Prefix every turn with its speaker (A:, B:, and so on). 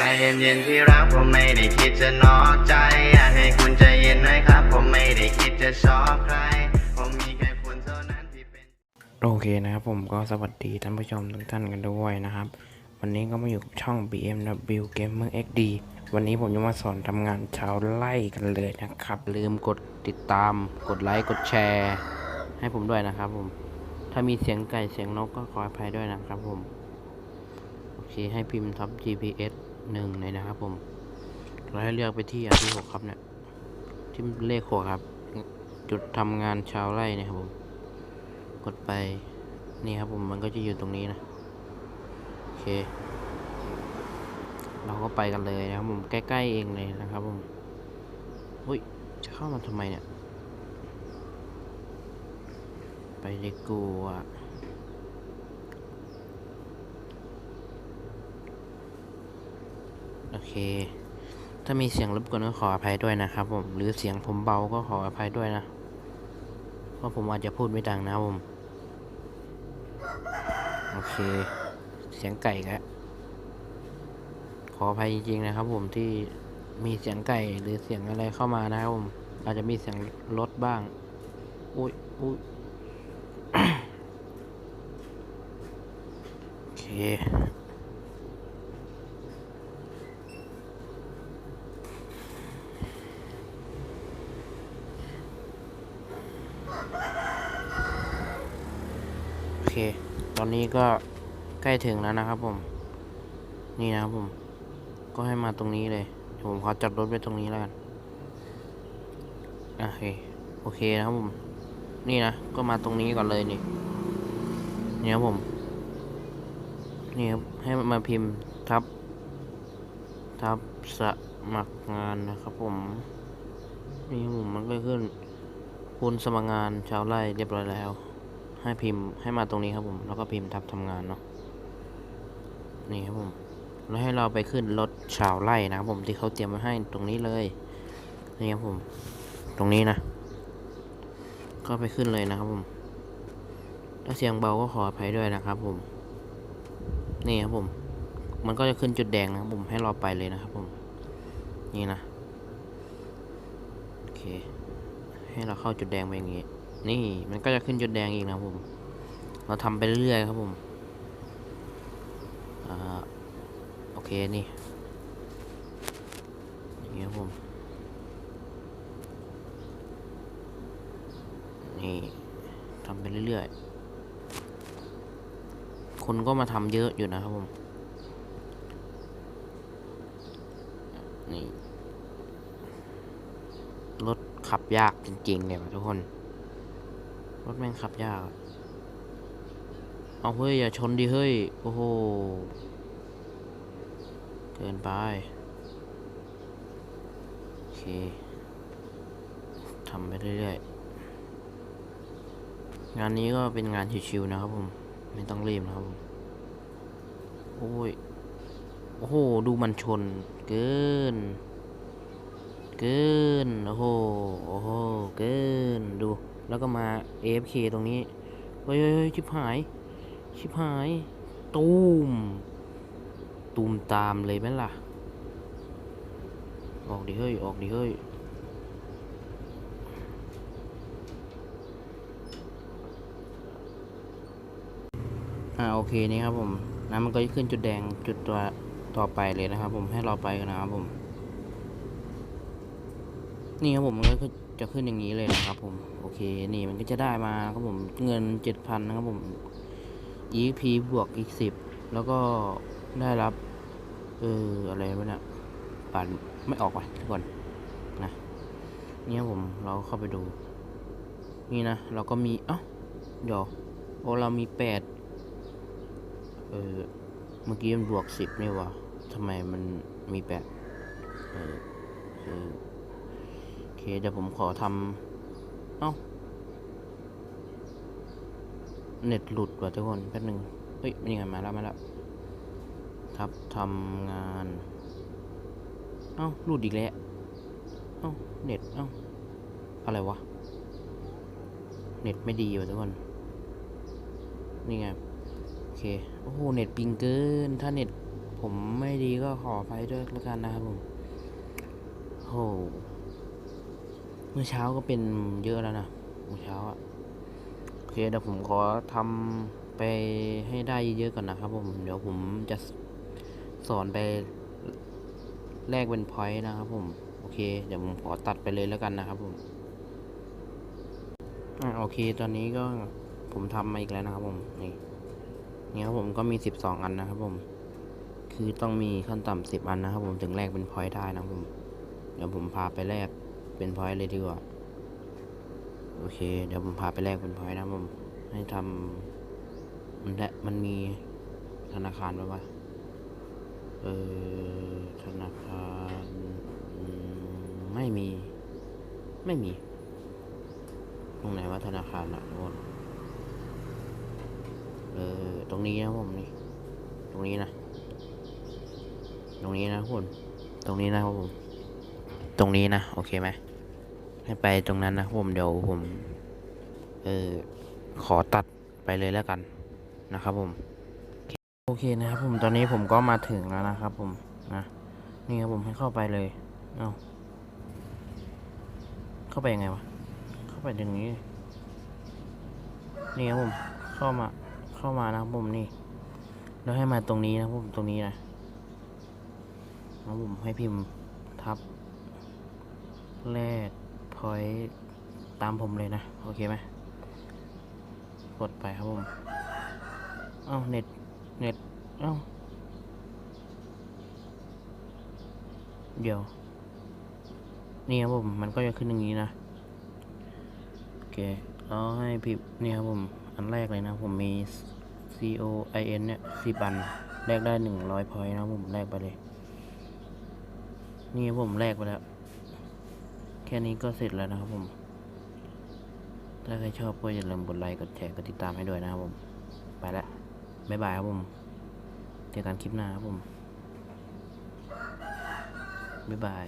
A: ใจเย็นๆที่รักผมไม่ได้คิดจะนอกใจ อยากให้คุณใจเย็นหน่อยครับ ผมไม่ได้คิดจะชอบใคร ผมมีแค่คุณเท่านั้นที่เป็น
B: โอเคนะครับผมก็สวัสดีท่านผู้ชมทุกท่านกันด้วยนะครับ วันนี้ก็มาอยู่กับช่อง BMW Gamer XD วันนี้ผมจะมาสอนทำงานชาวไร่กันเลยนะครับ ลืมกดติดตาม กดไลค์ กดแชร์ ให้ผมด้วยนะครับผม ถ้ามีเสียงไก่เสียงนกก็ขออภัยด้วยนะครับผม โอเค ให้พิมพ์ทับ GPS หนึ่งเลยนะครับผม เราให้เลือกไปที่อันที่หกครับเนี่ย ที่เลขหกครับ จุดทำงานชาวไร่เนะครับผม กดไป นี่ครับผมมันก็จะอยู่ตรงนี้นะ โอเค เราก็ไปกันเลยนะครับผมใกล้ๆเองเลยนะครับผม อุ้ย จะเข้ามาทำไมเนี่ย ไปดีกว่าโอเค ถ้ามีเสียงรบกวนก็ขออภัยด้วยนะครับผม หรือเสียงผมเบาก็ขออภัยด้วยนะ เพราะผมอาจจะพูดไม่ดังนะผม โอเค เสียงไก่ครับขออภัยจริงๆนะครับ ผมที่มีเสียงไก่หรือเสียงอะไรเข้ามานะครับผม อาจจะมีเสียงรถบ้าง อุ้ยอุ้ยโอเค โอเค ตอนนี้ก็ใกล้ถึงแล้วนะครับผม นี่นะครับผม ก็ให้มาตรงนี้เลยเดี๋ยวผมขอจอดรถไว้ตรงนี้แล้วกันโอเคโอเคนะครับผม นี่นะ ก็มาตรงนี้ก่อนเลยนี่ นี่ครับผม นี่ครับ ให้มาพิมพ์ทับ ทับสมัครงานนะครับผม นี่ครับผมมันก็ขึ้นคุณสมัครงานชาวไร่เรียบร้อยแล้ว ให้พิมพ์ให้มาตรงนี้ครับผม แล้วก็พิมพ์ทับทำงานเนาะนี่ครับผมแล้วให้เราไปขึ้นรถชาวไร่นะครับผมที่เขาเตรียมไว้ให้ตรงนี้เลยนี่ครับผม ตรงนี้นะ ก็ไปขึ้นเลยนะครับผม ถ้าเสียงเบาก็ขออภัยด้วยนะครับผม นี่ครับผม มันก็จะขึ้นจุดแดงนะครับผมให้เราไปเลยนะครับผม นี่นะ โอเค ให้เราเข้าจุดแดงไปอย่างงี้ นี่มันก็จะขึ้นจุดแดงอีกนะผม เราทำไปเรื่อยๆครับผมอ่าโอเคนี่อย่างนี้ครับผมนี่ทำไปเรื่อยๆ คนก็มาทำเยอะอยู่นะครับผม นี่ รถขับยากจริงๆเลยว่ะทุกคน รถแม่งขับยาก เอาเฮ้ย อย่าชนดิเฮ้ย โอ้โห เกินไป โอเค ทำไปเรื่อยๆ งานนี้ก็เป็นงานชิวๆนะครับผม ไม่ต้องรีบนะครับผม โอ้ย โอ้โห ดูมันชน เกิน เกิน โอ้โห โอ้โห เกิน ดู แล้วก็มา AFK ตรงนี้เฮ้ยชิบหาย ชิบหาย ตูม ตูมตามเลยไหมล่ะ ออกดิเฮ้ย ออกดิเฮ้ย อ่าโอเคนี่ครับผมน้ำมันก็จะขึ้นจุดแดงจุดตัวต่อไปเลยนะครับผมให้เราไปกันนะครับผม นี่ครับผมมันก็ จะขึ้นอย่างนี้เลยนะครับ ผม โอเค นี่มันก็จะได้มาครับผม เงินเจ็ดพันนะครับผม EP บวกอีกสิบแล้วก็ได้รับ เอออะไรวะเนี่ยป่านไม่ออกว่ะทุกคนนะเนี่ครับผมเราเข้าไปดู นี่นะ เราก็มีเอ้าเดี๋ยวโอ้เรามีแปดเออเมื่อกี้มันบวกสิบนี่วะทำไมมันมีแปดเออเออ เค เดี๋ยวผมขอทำ เอ้า เน็ตหลุดว่ะทุกคน แป๊บหนึ่งเฮ้ยนี่ไงมาแล้วมาแล้วทับทำงาน เอ้า หลุดอีกแล้ว เอ้า เน็ต เอ้า อะไรวะ เน็ตไม่ดีว่ะทุกคน นี่ไง โอเค โอ้โห เน็ตปิงเกิน ถ้าเน็ตผมไม่ดีก็ขอไปด้วยล้วกันนะครับผม โห เมื่อเช้าก็เป็นเยอะแล้วนะเมื่อเช้าอะโอเคเดี๋ยวผมขอทำไปให้ได้เยอะๆก่อนนะครับผมเดี๋ยวผมจะสอนไปแลกเป็นพอยต์นะครับผมโอเค เดี๋ยวผมขอตัดไปเลยแล้วกันนะครับผมอ่าโอเค ตอนนี้ก็ผมทำมาอีกแล้วนะครับผมนี่นี่ครับผมก็มีสิบสองอันนะครับผม คือต้องมีขั้นต่ำสิบอันนะครับผมถึงแลกเป็นพอยต์ได้นะครับผม เดี๋ยวผมพาไปแลก เป็นพอยต์เลยดีกว่า โอเค เดี๋ยวผมพาไปแลกเป็นพอยต์นะผม ให้ทำมันและมันมีธนาคารไหมวะเออธนาคารไม่มี ไม่มี ตรงไหนว่าธนาคารอะทุกคนเออตรงนี้นะผมนี่ ตรงนี้นะ ตรงนี้นะทุกคนตรงนี้นะครับผม ตรงนี้นะ โอเคไหม ให้ไปตรงนั้นนะครับผมเดี๋ยวผมเออขอตัดไปเลยแล้วกันนะครับผมโอเคนะครับผมตอนนี้ผมก็มาถึงแล้วนะครับผมนะนี่ครับผมให้เข้าไปเลยเอา้าเข้าไปยังไงวะเข้าไปตรงนี้ นี่ครับผมเข้ามาเข้ามานะครับผมนี่ แล้วให้มาตรงนี้นะครับผมตรงนี้นะแล้วผมให้พิมพ์ทับแรก พอยตามผมเลยนะ โอเคไหมกดไปครับผม เอ้าเน็ต เน็ต เอ้า เดี๋ยว นี่ครับผม มันก็จะขึ้นอย่างนี้นะ โอเคแล้วให้พิมพ์นี่ครับผม อันแรกเลยนะ ผมมี C O I N เนี่ยสิบอันแลกได้หนึ่งร้อยพอยต์นะผมแลกไปเลย นี่ครับผมแลกไปแล้ว แค่นี้ก็เสร็จแล้วนะครับผม ถ้าใครชอบก็อย่าลืมกดไลค์กดแชร์กดติดตามให้ด้วยนะครับผม ไปละบ๊ายบายครับผมเจอกันคลิปหน้าครับผม บ๊ายบาย